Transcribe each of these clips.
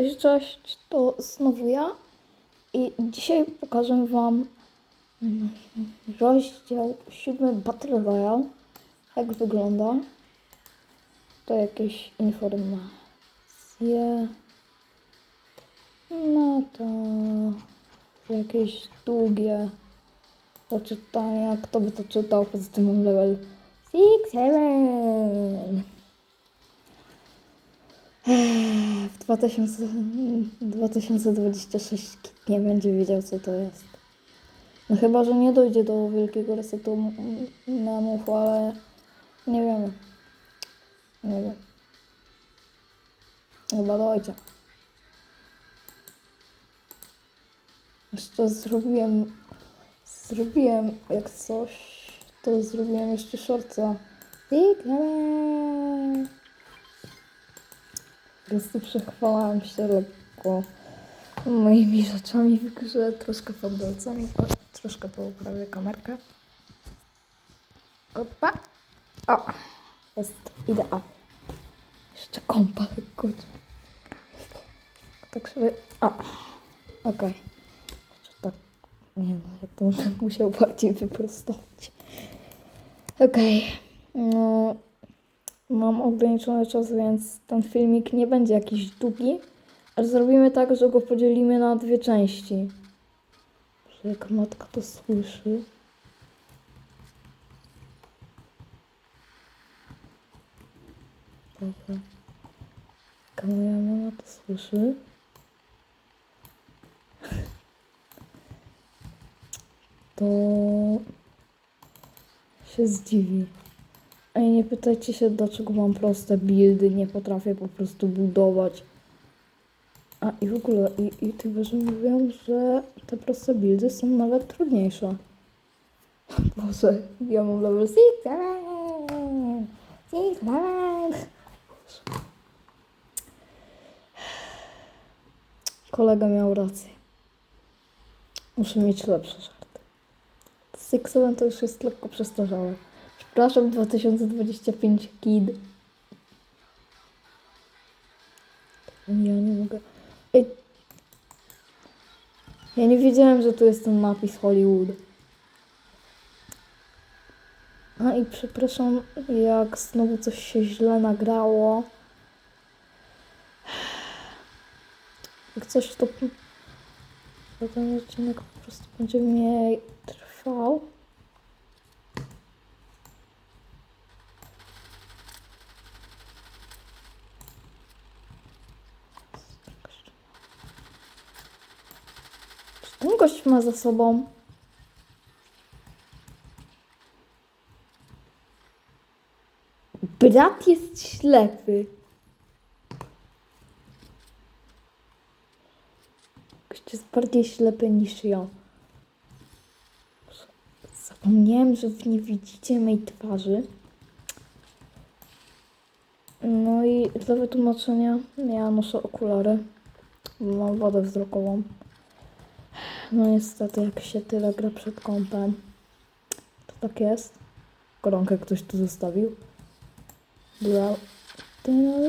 Cześć, to znowu ja i dzisiaj pokażę Wam rozdział 7 Battle Royale, jak wygląda. To jakieś informacje, no to jakieś długie do czytania, kto by to czytał, poza tym mam level 6, 7. W 2000, 2026 nikt nie będzie wiedział, co to jest. No chyba, że nie dojdzie do wielkiego resetu m- m- memów, ale nie wiemy. Nie wiem. Chyba dojdzie. Jeszcze zrobiłem, zrobiłem jak coś, to zrobiłem jeszcze shortca. Zigzag. Po prostu przechwalałam się lekko moimi rzeczami w grze, troszkę fabelcami, o, troszkę poprawię kamerkę. Opa! O! Jest idealnie. Jeszcze kompa lekko. Tak sobie... O! Okej. Jeszcze tak... Nie no, ja to musiał bardziej wyprostować. Okej. No... Mam ograniczony czas, więc ten filmik nie będzie jakiś długi, ale zrobimy tak, że go podzielimy na dwie części. Jak matka to słyszy. Dobra. Jak moja mama to słyszy. To się zdziwi. Ej, nie pytajcie się, dlaczego mam proste buildy, nie potrafię po prostu budować. A i w ogóle, i, i tyberzy mówią, że te proste buildy są nawet trudniejsze. Boże, ja mam level 6, 7, 6, 7. Kolega miał rację. Muszę mieć lepsze żarty. Six to już jest lekko przestarzałe. Przepraszam, 2025 kid. Ja nie mogę. Ej. Ja nie wiedziałem, że tu jest ten napis Hollywood. A i przepraszam, jak znowu coś się źle nagrało. Jak coś, to to ten odcinek po prostu będzie mniej trwał. Co ten gość ma za sobą? Brat jest ślepy. Gość jest bardziej ślepy niż ja. Zapomniałem, że wy nie widzicie mej twarzy. No i dla wytłumaczenia ja noszę okulary. Mam wadę wzrokową. No niestety, jak się tyle gra przed kąpem, to tak jest. Koronkę ktoś tu zostawił. Była... Ty no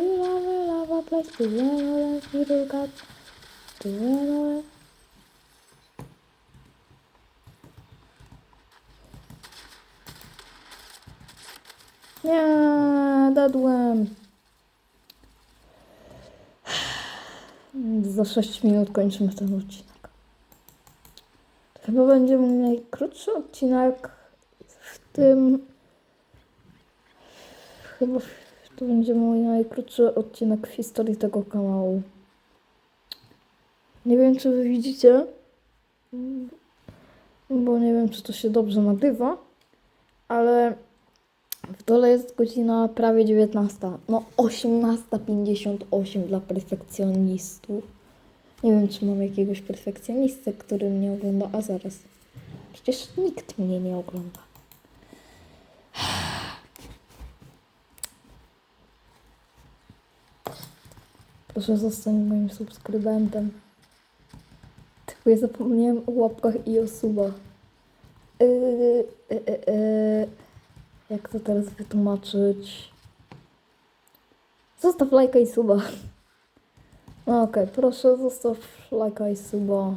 cat. To run, Nie, dadłem. Za 6 minut kończymy ten odcinek. Chyba będzie mój najkrótszy odcinek w tym. Chyba to będzie mój najkrótszy odcinek w historii tego kanału. Nie wiem, czy wy widzicie, bo nie wiem, czy to się dobrze nagrywa, ale w dole jest godzina prawie 19. No 18.58 dla perfekcjonistów. Nie wiem, czy mam jakiegoś perfekcjonistę, który mnie ogląda, a zaraz. Przecież nikt mnie nie ogląda. Proszę zostań moim subskrybentem. Tylko ja zapomniałem o łapkach i o subach. Yy, yy, yy, yy. Jak to teraz wytłumaczyć? Zostaw lajka i suba. No okej, proszę zostaw lajka i suba.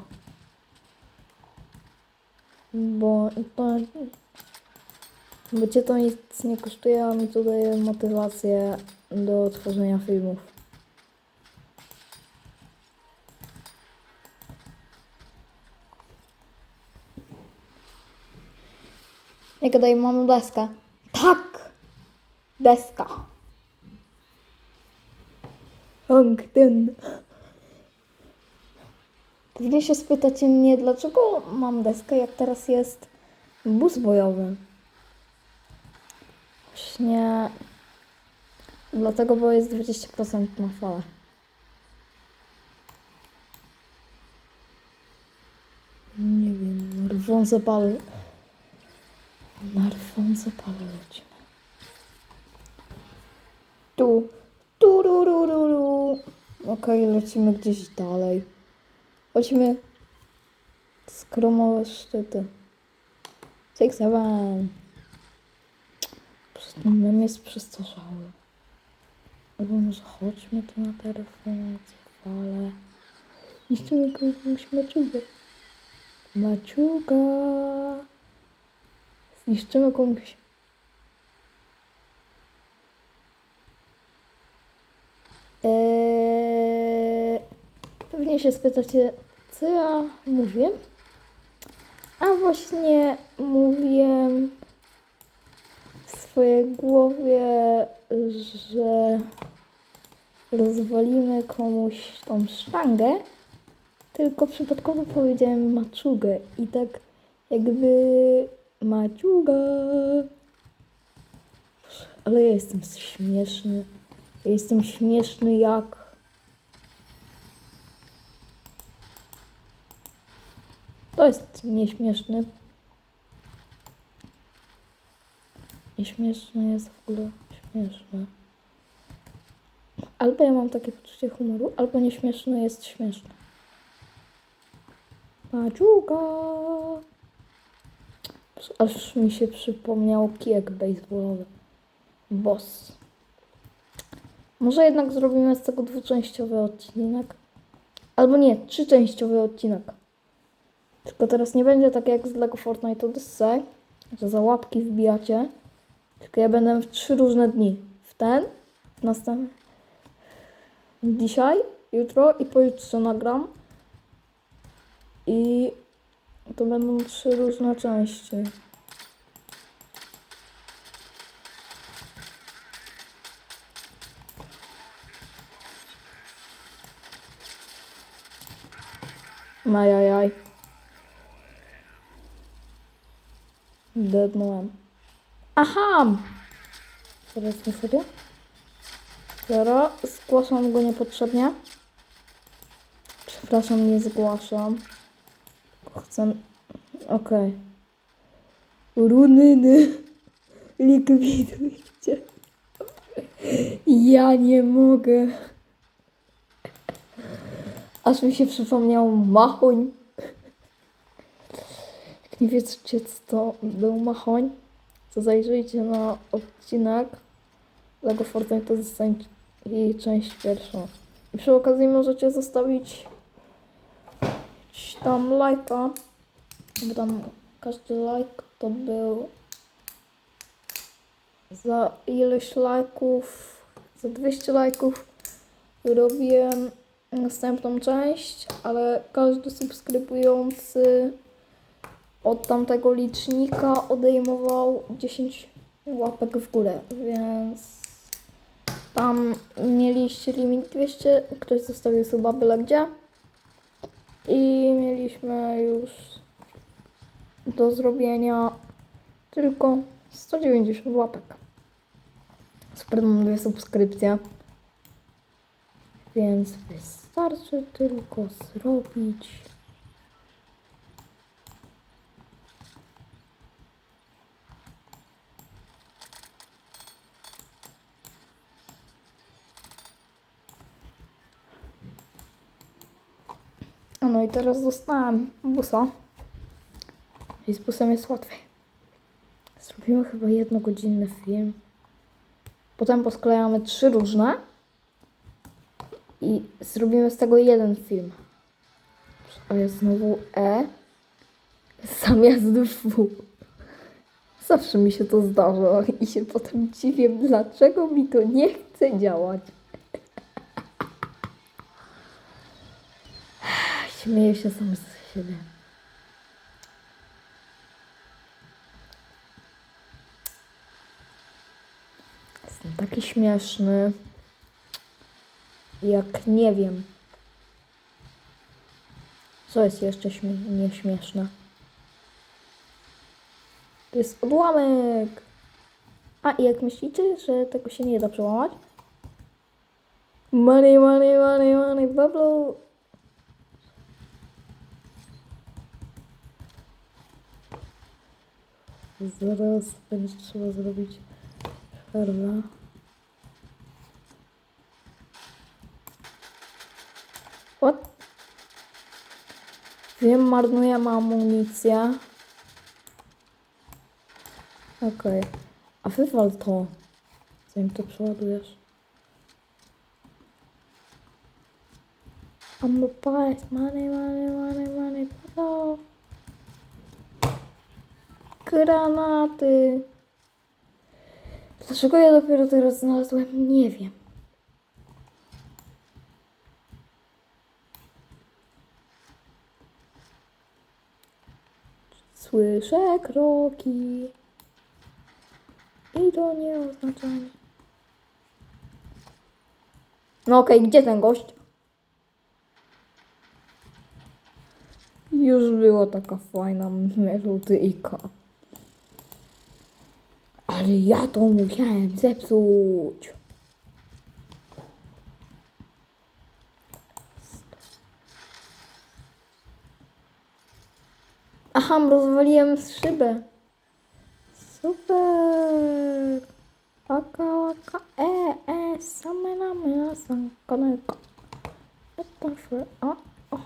Bo to... Bo cię to nic nie kosztuje, a mi to daje motywację do tworzenia filmów. Nie gadaj, mamy deskę. Tak! Deska. Hongten. Pewnie się spytacie mnie, dlaczego mam deskę, jak teraz jest bus bojowy. Właśnie dlatego, bo jest 20% na falę. Nie wiem, rwą zapały. Na rwą lecimy. Tu. Tu, ru, ru, ru, ru. Okej, lecimy gdzieś dalej. Chodźmy. Skromowe szczyty. Six, seven. Ten mem jest przestarzały. Albo może chodźmy tu na te referencje, fale. Niszczymy kogoś maczugę. Maczuga. Zniszczymy komuś. Eee, pewnie się spytacie, co ja mówię? A właśnie mówiłem w swojej głowie, że rozwalimy komuś tą sztangę, tylko przypadkowo powiedziałem maczugę i tak jakby maczuga. Ale ja jestem śmieszny. Ja jestem śmieszny jak... To jest nieśmieszny. Nieśmieszny jest w ogóle śmieszny. Albo ja mam takie poczucie humoru, albo nieśmieszny jest śmieszny. Maczuga. Aż mi się przypomniał kijek baseballowy. Boss. Może jednak zrobimy z tego dwuczęściowy odcinek. Albo nie, trzyczęściowy odcinek. Tylko teraz nie będzie tak jak z Lego Fortnite Odyssey, że za łapki wbijacie. Tylko ja będę w trzy różne dni. W ten, w następny. Dzisiaj, jutro i pojutrze nagram. I to będą trzy różne części. Majajaj. Dednąłem. Aha! Teraz nie serio? Zero. Zgłaszam go niepotrzebnie. Przepraszam, nie zgłaszam. Chcę... Okej. Runyny. Likwidujcie. Ja nie mogę. Aż mi się przypomniał Machoń. Wiecie, co był Machoń, to zajrzyjcie na odcinek. Lego Fortnite jej część pierwszą. I przy okazji możecie zostawić tam lajka, bo tam każdy like to był za ileś lajków, za 200 lajków. Robiłem następną część, ale każdy subskrybujący od tamtego licznika odejmował 10 łapek w górę, więc tam mieliście limit 200, ktoś zostawił suba byle gdzie i mieliśmy już do zrobienia tylko 190 łapek. Super, mam dwie subskrypcje. Więc wystarczy tylko zrobić. I teraz dostałem busa. I z busem jest łatwiej. Zrobimy chyba jednogodzinny film. Potem posklejamy trzy różne i Zrobimy z tego jeden film. Ale znowu E zamiast W. Zawsze mi się to zdarza i się potem dziwię, dlaczego mi to nie chce działać. Śmieję się sam z siebie. Jestem taki śmieszny. Jak nie wiem. Co jest jeszcze śmie- nieśmieszne? To jest odłamek. A i jak myślicie, że tego się nie da przełamać? Money, money, money, money, bubble. Zaraz będzie trzeba zrobić przerwę. What? Wiem, marnujemy amunicję. Okej. A wywal to. Zanim to przeładujesz. I'm a price, money, money, money, money, no. Granaty. Dlaczego ja dopiero teraz znalazłem? Nie wiem. Słyszę kroki. I to nie oznacza. No okej, gdzie ten gość? Już była taka fajna melodyjka. Ale ja to musiałem zepsuć. Aha, rozwaliłem szybę. Super. Waka waka e e samena mena sankaneka. Butterfly a a.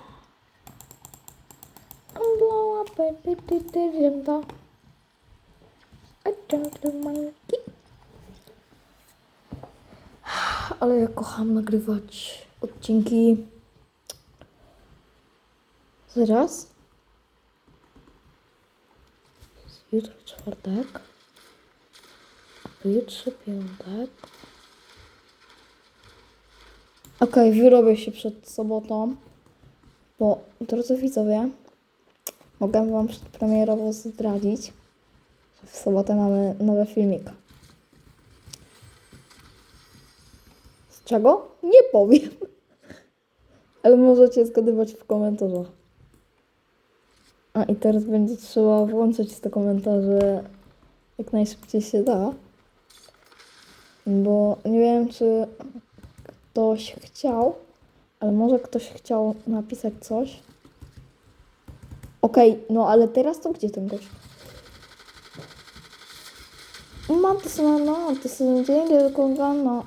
I'm blow up a detergent. A gentlemanki. Ale ja kocham nagrywać odcinki. Zaraz. Jutro czwartek. Jutrze piątek. Okej, wyrobię się przed sobotą, bo drodzy widzowie, mogę wam przedpremierowo zdradzić, w sobotę mamy nowy filmik. Z czego? Nie powiem. Ale możecie zgadywać w komentarzach. A i teraz będzie trzeba włączyć te komentarze jak najszybciej się da. Bo nie wiem, czy ktoś chciał, ale może ktoś chciał napisać coś. Okej, no ale teraz to gdzie ten gość? No, dzięki tylko gana.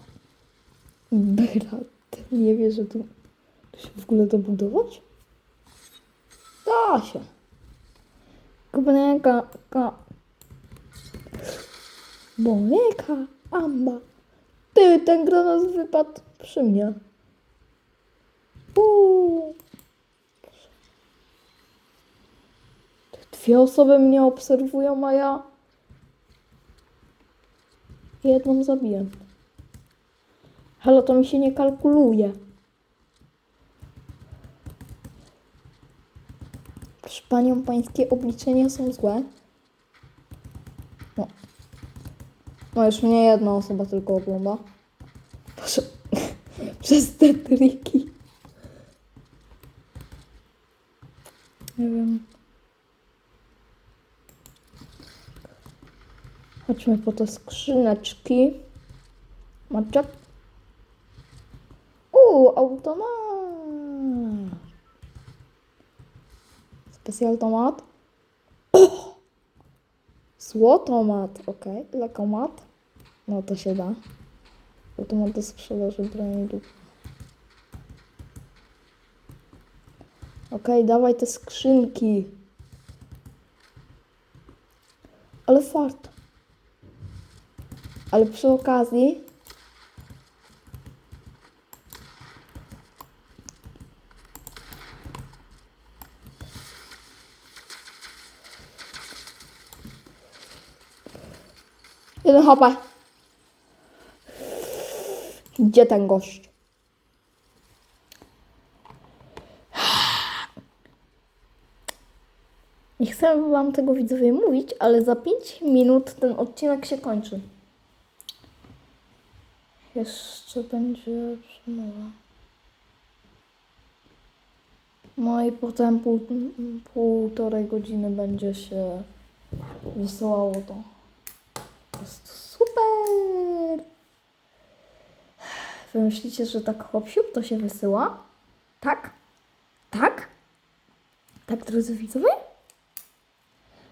Brat, nie wie, że tu, tu się w ogóle dobudować? Da się. Kubneka, ka. Boneka, amba. Ty, ten granat wypadł przy mnie. Uuu. Dwie osoby mnie obserwują, a ja jedną zabiję. Ale to mi się nie kalkuluje. Proszę panią, pańskie obliczenia są złe. No. No już mnie jedna osoba tylko ogląda. Proszę. Przez te triki. Nie wiem. Chodźmy po te skrzyneczki. Maczek. Uuu, automat. Specjaltomat. Złotomat, okej. Okay. Lekomat. No to się da. Automat do sprzedaży broni lub... Okej, dawaj te skrzynki. Ale fart. Ale przy okazji Jeden hopa. Gdzie ten gość? Nie chcę wam tego widzowie mówić, ale za 5 minut ten odcinek się kończy. Jeszcze będzie przemowa. No i potem pół, półtorej godziny będzie się wysyłało to. Jest super! Wy myślicie, że tak hop siup to się wysyła? Tak? Tak? Tak, drodzy widzowie?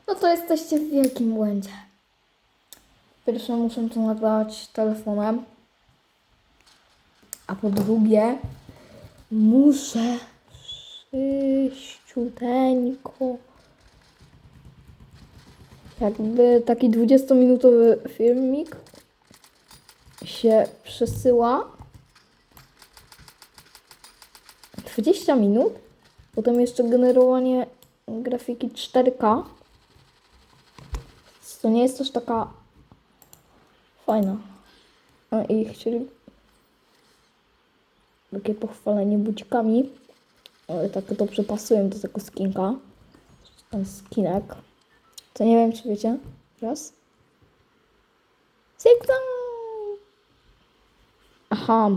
No to jesteście w wielkim błędzie. Pierwsze muszę to nagrać telefonem. A po drugie muszę szybciuteńko jakby taki 20-minutowy filmik się przesyła 20 minut, potem jeszcze generowanie grafiki 4K. To nie jest też taka fajna. I chcieli takie pochwalenie bucikami. Ale tak to przepasują do tego skinka. Ten skinek. To nie wiem, czy wiecie. Raz. Sygnał! Aha.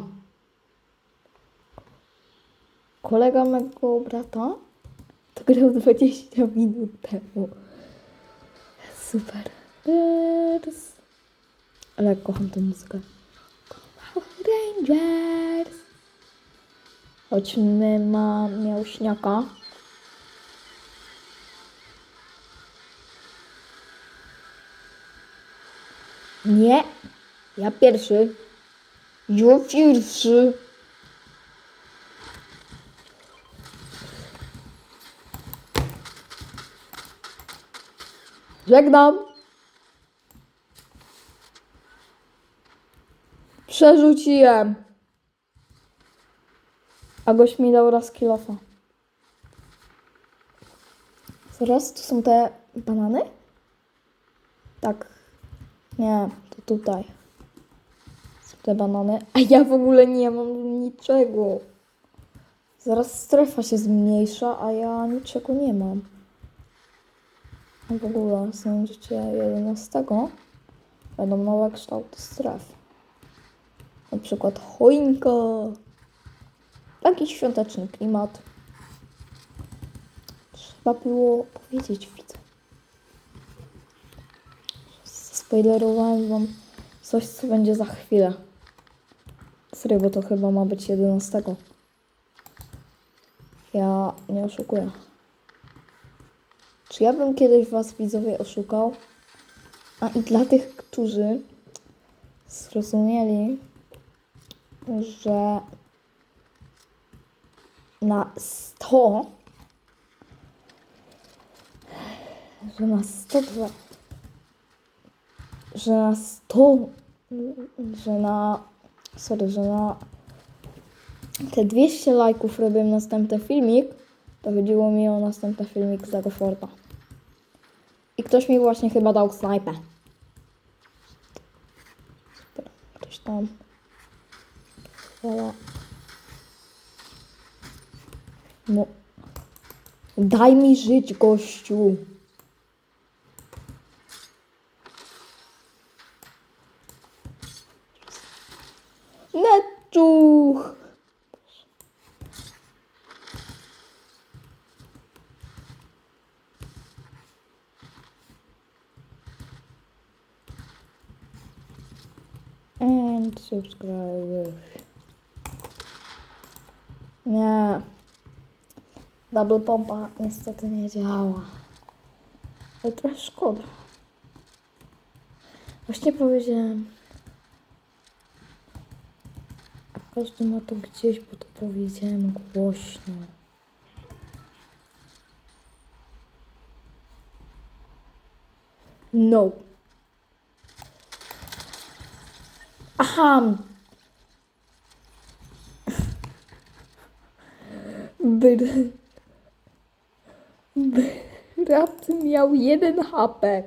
Kolega mego brata to grał 20 minut temu. Super. Ale kocham tę muzykę. Power Rangers. Chodźmy, ma miał śniaka. Nie. Ja pierwszy. Ja pierwszy. Żegnam. Przerzuciłem. A gość mi dał raz kilofa. Zaraz, tu są te banany? Tak. Nie, to tutaj. Są te banany. A ja w ogóle nie mam niczego. Zaraz strefa się zmniejsza, a ja niczego nie mam. A w ogóle znajdziecie 11 będą nowe kształty stref. Na przykład choinka. Taki świąteczny klimat. Trzeba było powiedzieć widzę. Spoilerowałem wam coś, co będzie za chwilę. Serio, bo to chyba ma być 11. Ja nie oszukuję. Czy ja bym kiedyś was widzowie oszukał? A i dla tych, którzy zrozumieli, że na 100 że na 102 że na 100 że na sorry, że na te 200 lajków robiłem następny filmik to chodziło mi o następny filmik z Forta. I ktoś mi właśnie chyba dał snajpę. Ktoś tam. Ale no daj mi żyć gościu Neczuch! And subscribe. Nie. Double pompa niestety nie działa. Ale trochę szkoda. Właśnie powiedziałem. Każdy ma to gdzieś, bo to powiedziałem głośno. No. Aha. Br... Brat miał jeden HP.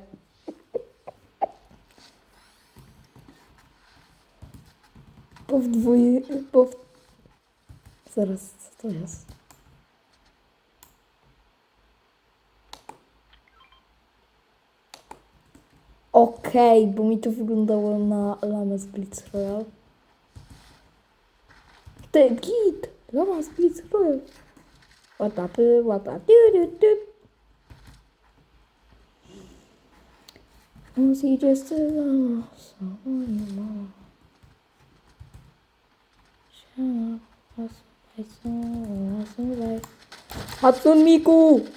Powdwój... Pow... Zaraz, co to jest? Okej, okay, bo mi to wyglądało na Lamas Blitz Royale. Ten git! Lamas Blitz Royale. WhatsApp'ı WhatsApp. Was he just a lost someone you love? Shut up, what's my soul? What's my life? Hatsune Miku!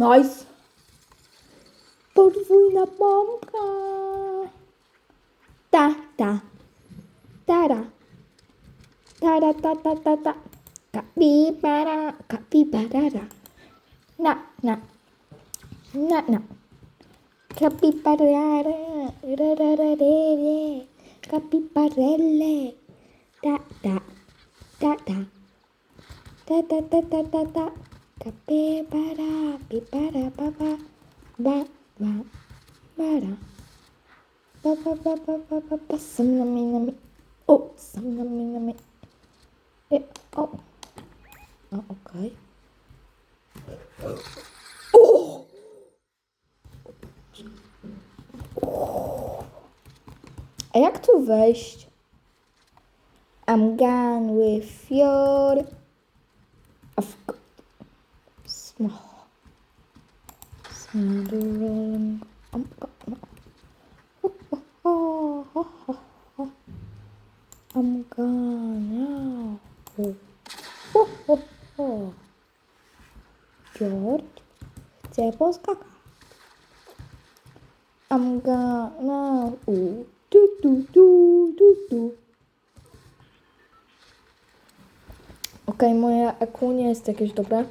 Nice! Podwójna bombka! Ta, ta. Tara. Tara, ta, ta, ta, ta. Kapibara, kapibarara. Na, na. Na, na. Capibarara, rarararere, capibarelle, da, da, da, da. Da, da, da, da, da, da. Capibara, pipara, ba, ba, ba, ba, bara. Ba, ba, ba, ba, ba, ba, ba, sam, nami, nami. O, sam, nami, nami. E, o. A, okej. O! A jak tu wejść? I'm gone with your... Small. Small rolling. I'm gone. Oh, oh, oh, oh, oh. I'm gone now. Oh, oh, oh, oh. George, chcę poskakać. I'm gonna... U, tu, tu, tu, tu, tu. Okej, moje EQ nie jest jakieś dobre.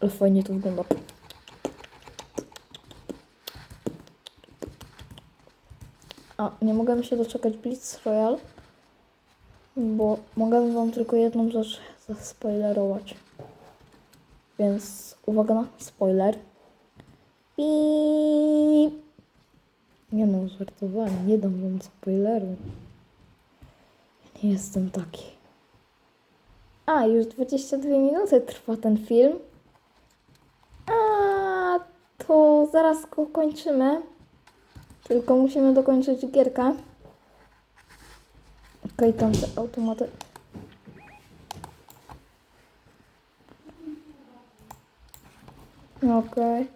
Ale fajnie to wygląda. A, nie mogę się doczekać Blitz Royal, bo mogę wam tylko jedną rzecz zaspoilerować. Więc uwaga na spoiler. Pip. Nie no, żartowałem, nie dam wam spoileru. Nie jestem taki. A, już 22 minuty trwa ten film. To zaraz go kończymy. Tylko musimy dokończyć gierkę. Okej, tam te automaty. Okej.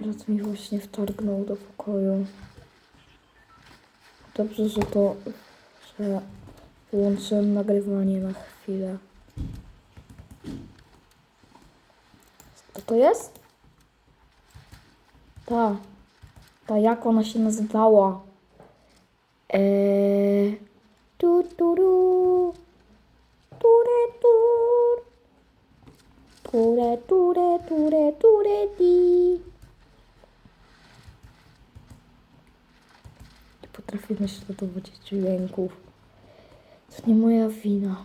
Brat mi właśnie wtargnął do pokoju. Dobrze, że to, że wyłączyłem nagrywanie na chwilę. Co to jest? Ta. Ta, jak ona się nazywała? Eee... Tu, tu, tu. Ture, tur. Ture, ture, ture, ture, di. Nie potrafię naśladować dźwięków. To nie moja wina.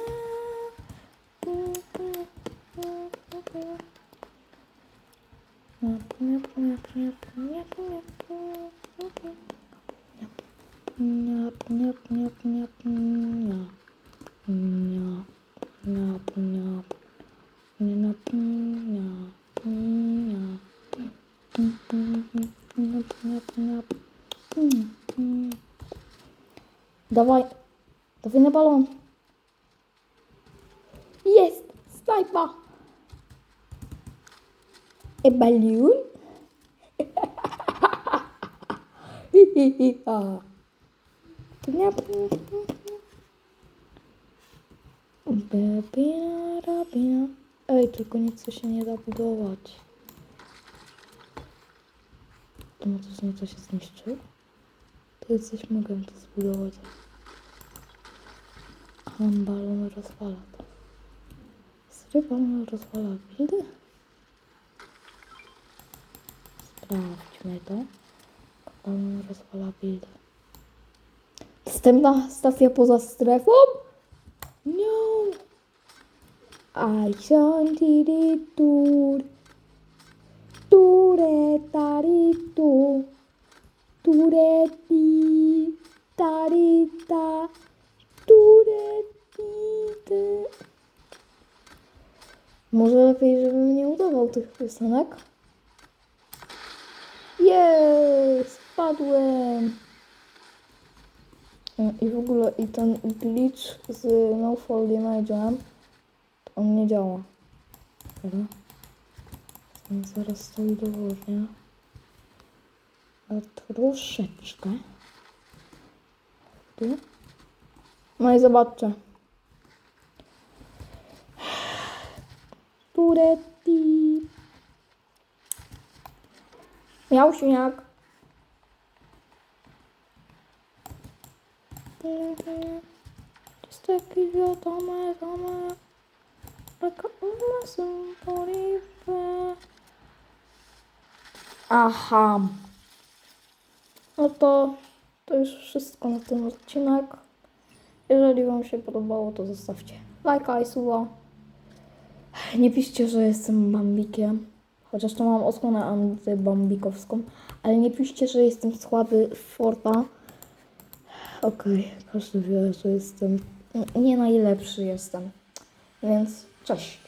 up, set up. Up. O. No, e, e, e, barda. Dawaj, dawaj na balon. Jest, snajpa. A balloon? Babina, rabina. Ej, tylko nic się nie da budować. to się zniszczy. To jesteś mogę to zbudować. Aha, balon rozwala to. Serio balon rozwala buildy? Sprawdźmy to. Balon rozwala buildy. Następna stacja poza strefą? I shanty tur. Ture tari tu. Ture ti tari ta. Ture ti. Może lepiej, żebym nie udawał tych piosenek? Jest! Spadłem! I w ogóle i ten glitch z No Fall Damage'em on nie działa. Dobra. Zaraz to udowodnię. Ale troszeczkę. Tu. No i zobaczcie. Turetti. Miał śniak. Just taki wiadome, wiadome. Taka uma symboliwe. Aha. No to, to już wszystko na ten odcinek. Jeżeli Wam się podobało, to zostawcie lajka i suba. Nie piszcie, że jestem bambikiem. Chociaż to mam osłonę antybambikowską. Ale nie piszcie, że jestem słaby w Forta. Okej, każdy wie, że jestem nie najlepszy jestem. Więc cześć.